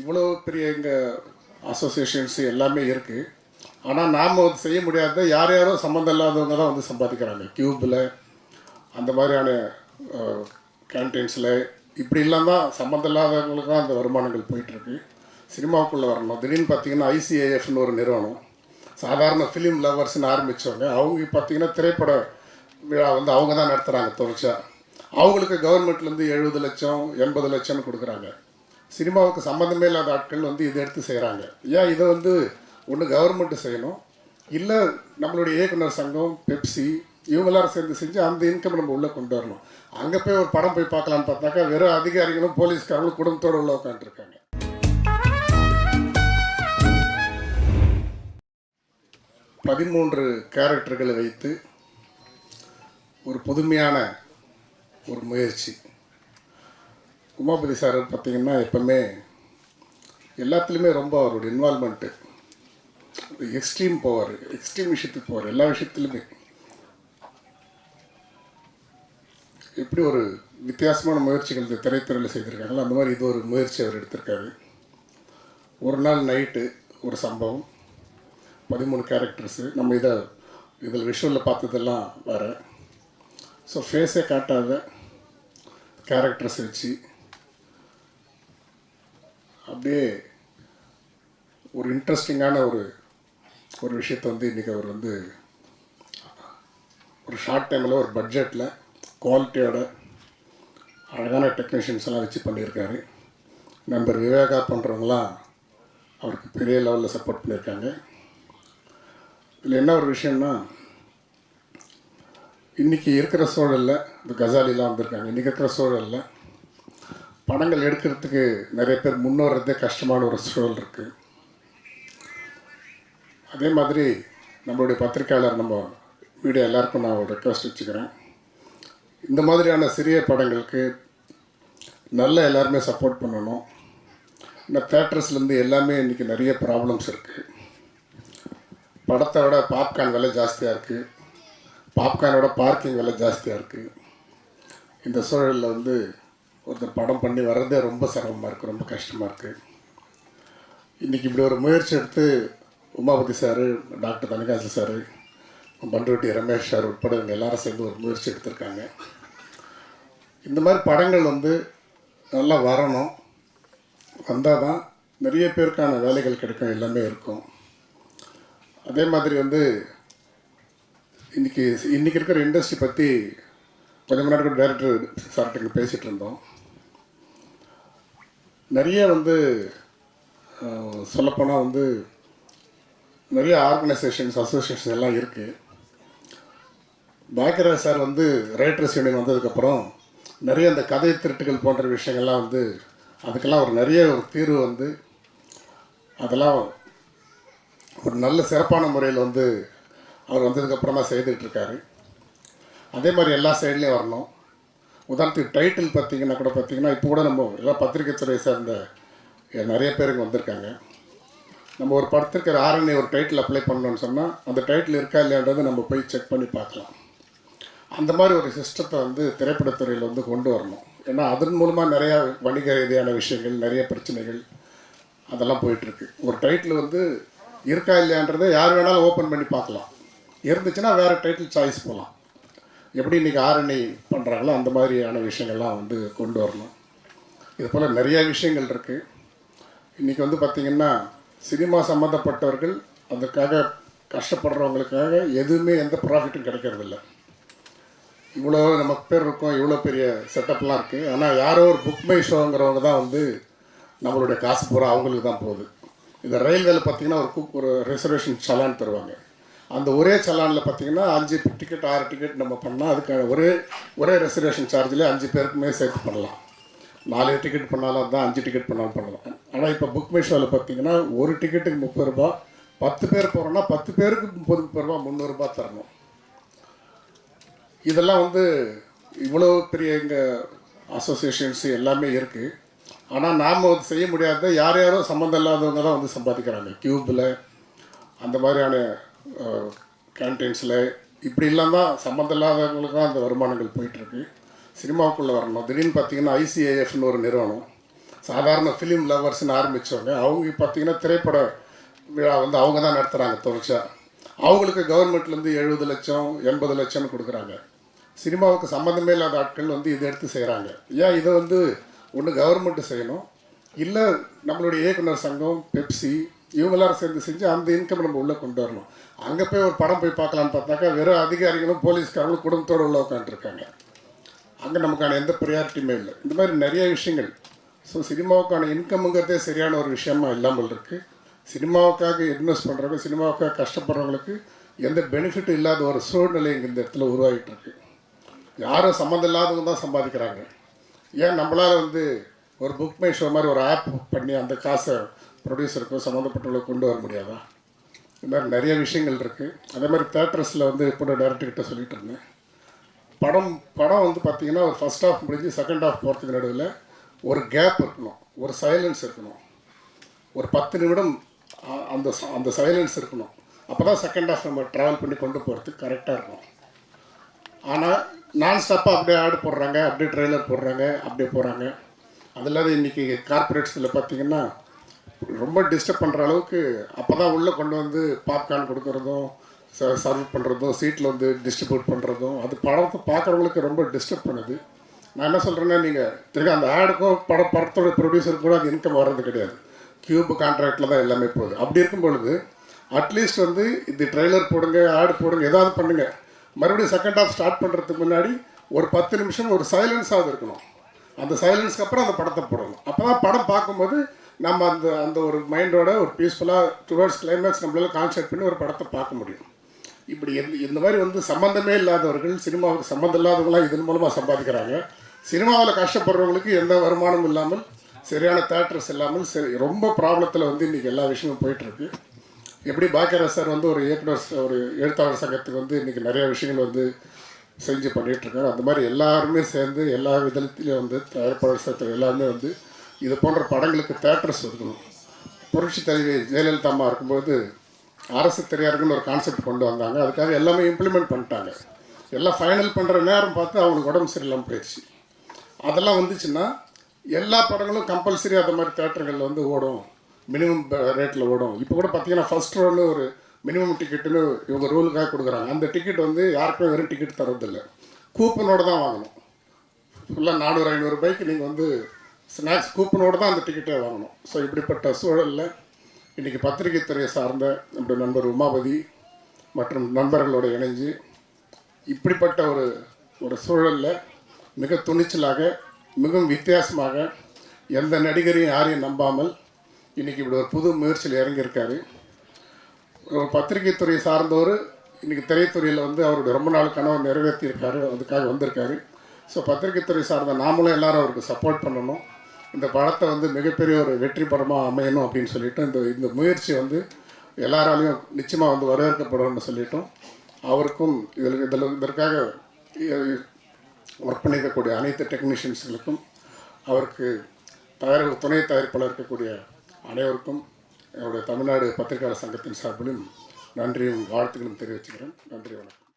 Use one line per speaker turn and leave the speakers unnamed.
இவ்வளோ பெரிய எங்கள் அசோசியேஷன்ஸ் எல்லாமே இருக்குது ஆனால் நாம் வந்து செய்ய முடியாத யார் யாரோ சம்மந்தம் இல்லாதவங்க தான் வந்து சம்பாதிக்கிறாங்க. கியூப்பில் அந்த மாதிரியான கேன்டீன்ஸில் இப்படி இல்லாமல் தான் சம்மந்தம் இல்லாதவங்களுக்கு தான் அந்த வருமானங்கள் போயிட்டுருக்கு. சினிமாவுக்குள்ளே வரணும். திடீர்னு பார்த்தீங்கன்னா ஐசிஏஎஃப்னு ஒரு நிறுவனம். சாதாரண ஃபிலிம் லவர்ஸ்னு ஆரம்பித்தவங்க அவங்க பார்த்தீங்கன்னா திரைப்பட விழா வந்து அவங்க தான் நடத்துகிறாங்க தொடர்ச்சியாக அவங்களுக்கு கவர்மெண்ட்லேருந்து எழுபது லட்சம் எண்பது லட்சம்னு கொடுக்குறாங்க. சினிமாவுக்கு சம்மந்தமே இல்லாத ஆட்கள் வந்து இதை எடுத்து செய்கிறாங்க ஏன் இதை வந்து ஒன்று கவர்மெண்ட்டு செய்யணும்? இல்லை நம்மளுடைய இயக்குனர் சங்கம் பெப்சி இவங்கெல்லாம் சேர்ந்து செஞ்சு அந்த இன்கம் நம்ம உள்ளே கொண்டு வரணும். அங்கே போய் ஒரு படம் போய் பார்க்கலான்னு பார்த்தாக்கா வெறும் அதிகாரிகளும் போலீஸ்காரங்களும் குடும்பத்தோடு உள்ள உட்காந்துருக்காங்க பதிமூன்று கேரக்டர்களை வைத்து ஒரு புதுமையான ஒரு முயற்சி. உமாபதி சார் பார்த்தீங்கன்னா எப்போவுமே எல்லாத்துலேயுமே ரொம்ப அவரோட இன்வால்மெண்ட்டு எக்ஸ்ட்ரீம் போவார் எக்ஸ்ட்ரீம் விஷயத்துக்கு போவார் எல்லா விஷயத்துலையுமே. எப்படி ஒரு வித்தியாசமான முயற்சிகள் இந்த திரைத்துறையில் செய்திருக்காங்களோ அந்த மாதிரி இது ஒரு முயற்சி அவர் எடுத்திருக்காரு. ஒரு நாள் நைட்டு ஒரு சம்பவம் பதிமூணு கேரக்டர்ஸு நம்ம இதை இதில் விஷுவலில் பார்த்ததெல்லாம் வேறு. ஸோ ஃபேஸே காட்டாத கேரக்டர்ஸ் வச்சு அப்படியே ஒரு இன்ட்ரெஸ்டிங்கான ஒரு ஒரு விஷயத்தை வந்து இன்றைக்கி அவர் வந்து ஒரு ஷார்ட் டைமில் ஒரு பட்ஜெட்டில் குவாலிட்டியோட அழகான டெக்னீஷியன்ஸ் எல்லாம் வச்சு பண்ணியிருக்காரு. நண்பர் விவேகா பண்ணுறவங்களாம் அவருக்கு பெரிய லெவலில் சப்போர்ட் பண்ணியிருக்காங்க. இதில் என்ன ஒரு விஷயம்னா இன்றைக்கி இருக்கிற சூழலில் இந்த கசாலிலாம் வந்திருக்காங்க. இன்றைக்கி இருக்கிற சூழலில் படங்கள் எடுக்கிறதுக்கு நிறைய பேர் முன்னோறதே கஷ்டமான ஒரு சூழல் இருக்குது அதே மாதிரி நம்மளுடைய பத்திரிக்கையாளர் நம்ம வீடியோ எல்லாருக்கும் நான் ஒரு ரெக்வஸ்ட் வச்சுக்கிறேன். இந்த மாதிரியான சிறிய படங்களுக்கு நல்ல எல்லாருமே சப்போர்ட் பண்ணணும். இந்த தேட்டர்ஸ்லேருந்து எல்லாமே இன்றைக்கி நிறைய ப்ராப்ளம்ஸ் இருக்குது படத்தை விட பாப்கார்ன் விலை ஜாஸ்தியாக இருக்குது பாப்கார்னோட பார்க்கிங் விலை ஜாஸ்தியாக இருக்குது இந்த சூழலில் வந்து ஒருத்தர் படம் பண்ணி வர்றதே ரொம்ப சிரமமாக இருக்குது ரொம்ப கஷ்டமாக இருக்குது இன்றைக்கி இப்படி ஒரு முயற்சி எடுத்து Umapathi sir doctor Thanakasi sir Panruti Ramesh sir உட்பட இவங்க எல்லாரும் சேர்ந்து ஒரு முயற்சி எடுத்திருக்காங்க. இந்த மாதிரி படங்கள் வந்து நல்லா வரணும். வந்தால் தான் நிறைய பேருக்கான வேலைகள் கிடைக்கும் எல்லாமே இருக்கும். அதே மாதிரி வந்து இன்றைக்கி இன்றைக்கி இருக்கிற இண்டஸ்ட்ரி பற்றி கொஞ்சம் முன்னாடி கூட டேரக்டர் சார்கிட்ட பேசிகிட்டு இருந்தோம். நிறைய வந்து சொல்லப்போனால் வந்து நிறைய ஆர்கனைசேஷன்ஸ் அசோசியேஷன்ஸ் எல்லாம் இருக்குது பாக்கியராஜ் சார் வந்து ரைட்டர்ஸ் யூனியன் வந்ததுக்கப்புறம் நிறைய அந்த கதை திருட்டுகள் போன்ற விஷயங்கள்லாம் வந்து அதுக்கெல்லாம் ஒரு நிறைய ஒரு தீர்வு வந்து அதெல்லாம் ஒரு நல்ல சிறப்பான முறையில் வந்து அவர் வந்ததுக்கப்புறமா செய்துக்கிட்டு இருக்காரு. அதே மாதிரி எல்லா சைட்லேயும் வரணும். உதாரணத்துக்கு டைட்டில் பார்த்தீங்கன்னா கூட பார்த்தீங்கன்னா இப்போ கூட நம்ம எல்லாம் பத்திரிகை துறை சார்ந்த நிறைய பேருக்கு வந்திருக்காங்க. நம்ம ஒரு படத்திற்கு ஆரணி ஒரு டைட்டில் அப்ளை பண்ணணும்னு சொன்னால் அந்த டைட்டில் இருக்கா இல்லையான்றதை நம்ம போய் செக் பண்ணி பார்க்கலாம். அந்த மாதிரி ஒரு சிஸ்டத்தை வந்து திரைப்படத்துறையில் வந்து கொண்டு வரணும். ஏன்னா அதன் மூலமாக நிறையா வணிக ரீதியான விஷயங்கள் நிறைய பிரச்சனைகள் அதெல்லாம் போயிட்டுருக்கு. ஒரு டைட்டில் வந்து இருக்கா இல்லையான்றதை யார் வேணாலும் ஓப்பன் பண்ணி பார்க்கலாம். இருந்துச்சுன்னா வேறு டைட்டில் சாய்ஸ் போகலாம் எப்படி இன்றைக்கி ஆரணி பண்ணுறாங்களோ அந்த மாதிரியான விஷயங்கள்லாம் வந்து கொண்டு வரணும். இது போல் நிறைய விஷயங்கள் இருக்குது இன்றைக்கி வந்து பார்த்திங்கன்னா சினிமா சம்மந்தப்பட்டவர்கள் அதுக்காக கஷ்டப்படுறவங்களுக்காக எதுவுமே எந்த ப்ராஃபிட்டும் கிடைக்கிறதில்ல. இவ்வளோ நம்ம பேர் இருக்கோம் இவ்வளோ பெரிய செட்டப்லாம் இருக்குது ஆனால் யாரோ ஒரு புக் மை ஷோங்கிறவங்க தான் வந்து நம்மளுடைய காசு பூரா அவங்களுக்கு தான் போகுது. இந்த ரயில்வேல பார்த்தீங்கன்னா ஒரு குக் ஒரு ரிசர்வேஷன் சலான் தருவாங்க. அந்த ஒரே சலானில் பார்த்தீங்கன்னா அஞ்சு டிக்கெட் ஆறு டிக்கெட் நம்ம பண்ணால் அதுக்கான ஒரே ஒரே ரெசர்வேஷன் சார்ஜில் அஞ்சு பேருக்குமே சேர்த்து பண்ணலாம். நாலு டிக்கெட் பண்ணாலும் தான் அஞ்சு டிக்கெட் பண்ணாலும் பண்ணலாம். ஆனால் இப்போ புக் மை ஷோவில் பார்த்தீங்கன்னா ஒரு டிக்கெட்டுக்கு முப்பது ரூபா பத்து பேர் போகிறோன்னா பத்து பேருக்கு முப்பது முப்பது ரூபா முந்நூறுரூபா தரணும். இதெல்லாம் வந்து இவ்வளோ பெரிய எங்கள் அசோசியேஷன்ஸ் எல்லாமே இருக்குது ஆனால் நாம் வந்து செய்ய முடியாத யார் யாரோ சம்மந்தம் இல்லாதவங்க தான் வந்து சம்பாதிக்கிறாங்க. கியூபில் அந்த மாதிரியான கேன்டீன்ஸில் இப்படி தான் சம்மந்தம் இல்லாதவங்களுக்கு தான் அந்த வருமானங்கள் போயிட்டுருக்கு. சினிமாவுக்குள்ளே வரணும். திடீர்னு பார்த்தீங்கன்னா ஐசிஏஎஃப்னு ஒரு நிறுவனம். சாதாரண ஃபிலிம் லவர்ஸ்னு ஆரம்பித்தவங்க அவங்க பார்த்தீங்கன்னா திரைப்பட விழா வந்து அவங்க தான் நடத்துகிறாங்க தொடர்ச்சியாக அவங்களுக்கு கவர்மெண்ட்லேருந்து எழுபது லட்சம் எண்பது லட்சம்னு கொடுக்குறாங்க. சினிமாவுக்கு சம்மந்தமே இல்லாத ஆட்கள் வந்து இதை எடுத்து செய்கிறாங்க ஏன் இதை வந்து ஒன்று கவர்மெண்ட்டு செய்யணும்? இல்லை நம்மளுடைய இயக்குனர் சங்கம் பெப்சி இவங்க எல்லாரும் சேர்ந்து செஞ்சு அந்த இன்கம் நம்ம உள்ளே கொண்டு வரணும். அங்கே போய் ஒரு படம் போய் பார்க்கலான்னு பார்த்தாக்கா வெறும் அதிகாரிகளும் போலீஸ்காரங்களும் குடும்பத்தோடு உள்ள உட்காந்துருக்காங்க அங்கே நமக்கான எந்த ப்ரியாரிட்டியுமே இல்லை. இந்த மாதிரி நிறைய விஷயங்கள். ஸோ சினிமாவுக்கான இன்கம்ங்கிறதே சரியான ஒரு விஷயமா இல்லாமல் இருக்குது சினிமாவுக்காக இன்வெஸ்ட் பண்ணுறவங்க சினிமாவுக்காக கஷ்டப்படுறவங்களுக்கு எந்த பெனிஃபிட்டும் இல்லாத ஒரு சூழ்நிலை இங்கே இந்த இடத்துல உருவாகிட்டு இருக்கு. யாரும் சம்மந்தம் இல்லாதவங்க தான் சம்பாதிக்கிறாங்க. ஏன் நம்மளால் வந்து ஒரு புக் மை ஷோ மாதிரி ஒரு ஆப் பண்ணி அந்த காசை ப்ரொடியூசருக்கோ சம்மந்தப்பட்டவங்களுக்கு கொண்டு வர முடியாதா? இந்த மாதிரி நிறைய விஷயங்கள் இருக்குது அதே மாதிரி தேட்டர்ஸில் வந்து எப்படி டேரக்டர்கிட்ட சொல்லிட்டு இருந்தேன். படம் படம் வந்து பார்த்தீங்கன்னா ஒரு ஃபஸ்ட் ஹாஃப் முடிஞ்சு செகண்ட் ஹாஃப் போகிறதுக்கு நடுவில் ஒரு கேப் இருக்கணும். ஒரு சைலன்ஸ் இருக்கணும். ஒரு பத்து நிமிடம் அ- அந்த அந்த சைலன்ஸ் இருக்கணும். அப்போ தான் செகண்ட் ஹாஃப் நம்ம ட்ராவல் பண்ணி கொண்டு போகிறதுக்கு கரெக்டாக இருக்கும். ஆனால் நான் ஸ்டாப்பாக அப்படியே ஆடு போடுறாங்க அப்படியே ட்ரெய்லர் போடுறாங்க அப்படியே போகிறாங்க அது இல்லாத இன்றைக்கி கார்பரேட்ஸில் பார்த்தீங்கன்னா ரொம்ப டிஸ்டர்ப் பண்ணுற அளவுக்கு அப்போ தான் உள்ளே கொண்டு வந்து பாப்கார்ன் கொடுக்குறதும் சர்வ் பண்ணுறதும் சீட்டில் வந்து டிஸ்ட்ரிபியூட் பண்ணுறதும் அது படத்தை பார்க்குறவங்களுக்கு ரொம்ப டிஸ்டர்ப் பண்ணுது. நான் என்ன சொல்கிறேன்னா நீங்கள் திரும்ப அந்த ஆடுக்கும் பட படத்தோட ப்ரொடியூசருக்கு கூட அது இன்கம் வர்றது கிடையாது. கியூப் கான்ட்ராக்டில் தான் எல்லாமே போகுது. அப்படி இருக்கும் பொழுது அட்லீஸ்ட் வந்து இது ட்ரெய்லர் போடுங்க ஆடு போடுங்க ஏதாவது பண்ணுங்க. மறுபடியும் செகண்ட் ஹாஃப் ஸ்டார்ட் பண்ணுறதுக்கு முன்னாடி ஒரு பத்து நிமிஷம் ஒரு சைலன்ஸாவது இருக்கணும். அந்த சைலன்ஸ்க்கு அப்புறம் அந்த படத்தை போடணும். அப்போ தான் படம் பார்க்கும்போது நம்ம அந்த அந்த ஒரு மைண்டோட ஒரு பீஸ்ஃபுல்லாக டுவர்ட்ஸ் கிளைமேக்ஸ் நம்மளால கான்சென்ட் பண்ணி ஒரு படத்தை பார்க்க முடியும். இப்படி எந்த இந்த மாதிரி வந்து சம்மந்தமே இல்லாதவர்கள் சினிமாவுக்கு சம்மந்தம் இல்லாதவங்களாம் இதன் மூலமாக சம்பாதிக்கிறாங்க. சினிமாவில் கஷ்டப்படுறவங்களுக்கு எந்த வருமானமும் இல்லாமல் சரியான தேட்டர்ஸ் இல்லாமல் சரி ரொம்ப ப்ராப்ளத்தில் வந்து இன்றைக்கி எல்லா விஷயமும் போயிட்டுருக்கு. எப்படி பாக்கியராஜ் சார் வந்து ஒரு இயக்குனர் ஒரு எழுத்தாளர் சங்கத்துக்கு வந்து இன்றைக்கி நிறைய விஷயங்கள் வந்து செஞ்சு பண்ணிகிட்ருக்காரு அந்த மாதிரி எல்லாருமே சேர்ந்து எல்லா விதத்துலேயும் வந்து தயாரிப்பாளர் சங்கத்தில் எல்லாருமே வந்து இது போன்ற படங்களுக்கு தேட்டர்ஸ் இருக்கணும். புரட்சி தலைவி ஜெயலலிதா அம்மா இருக்கும்போது அரசு தெரியாருக்குன்னு ஒரு கான்செப்ட் கொண்டு வந்தாங்க. அதுக்காக எல்லாமே இம்ப்ளிமெண்ட் பண்ணிட்டாங்க. எல்லாம் ஃபைனல் பண்ணுற நேரம் பார்த்து அவங்களுக்கு உடம்பு சரியில்லாமல் போயிடுச்சு. அதெல்லாம் வந்துச்சுன்னா எல்லா படங்களும் கம்பல்சரி அந்த மாதிரி தேட்டர்களில் வந்து ஓடும். மினிமம் ரேட்டில் ஓடும். இப்போ கூட பார்த்தீங்கன்னா ஃபர்ஸ்ட் ரோன்னு ஒரு மினிமம் டிக்கெட்டுன்னு இவங்க ரூலுக்காக கொடுக்குறாங்க. அந்த டிக்கெட் வந்து யாருக்குமே வெறும் டிக்கெட் தரதில்லை கூப்பனோடு தான் வாங்கணும். ஃபுல்லாக நானூறு ஐநூறு பைக்கு நீங்கள் வந்து ஸ்நாக்ஸ் கூப்பனோடு தான் அந்த டிக்கெட்டே வாங்கணும். ஸோ இப்படிப்பட்ட சூழலில் இன்றைக்கி பத்திரிகை துறையை சார்ந்த நம்முடைய நண்பர் உமாபதி மற்றும் நண்பர்களோட இணைஞ்சு இப்படிப்பட்ட ஒரு ஒரு சூழலில் மிக துணிச்சலாக மிகவும் வித்தியாசமாக எந்த நடிகரையும் யாரையும் நம்பாமல் இன்றைக்கி இப்படி ஒரு புது முயற்சியில் இறங்கியிருக்காரு. ஒரு பத்திரிகை துறையை சார்ந்தவர் இன்றைக்கி திரைத்துறையில் வந்து அவருடைய ரொம்ப நாள் கனவு நிறைவேற்றியிருக்காரு அதுக்காக வந்திருக்காரு. ஸோ பத்திரிகை துறை சார்ந்த நாமளும் எல்லாரும் அவருக்கு சப்போர்ட் பண்ணணும். இந்த படத்தை வந்து மிகப்பெரிய ஒரு வெற்றி படமாக அமையணும் அப்படின்னு சொல்லிட்டு இந்த இந்த முயற்சி வந்து எல்லாராலையும் நிச்சயமாக வந்து வரவேற்கப்படும்னு சொல்லிட்டோம் அவருக்கும் இதில் இதில் இதற்காக ஒர்க் பண்ணியிருக்கக்கூடிய அனைத்து டெக்னீஷியன்ஸுகளுக்கும் அவருக்கு தயாரிப்பு துணை தயாரிப்பாளர் இருக்கக்கூடிய அனைவருக்கும் என்னுடைய தமிழ்நாடு பத்திரிகையாளர் சங்கத்தின் சார்பிலும் நன்றியும் வாழ்த்துக்களும் தெரிவிச்சுக்கிறேன். நன்றி வணக்கம்.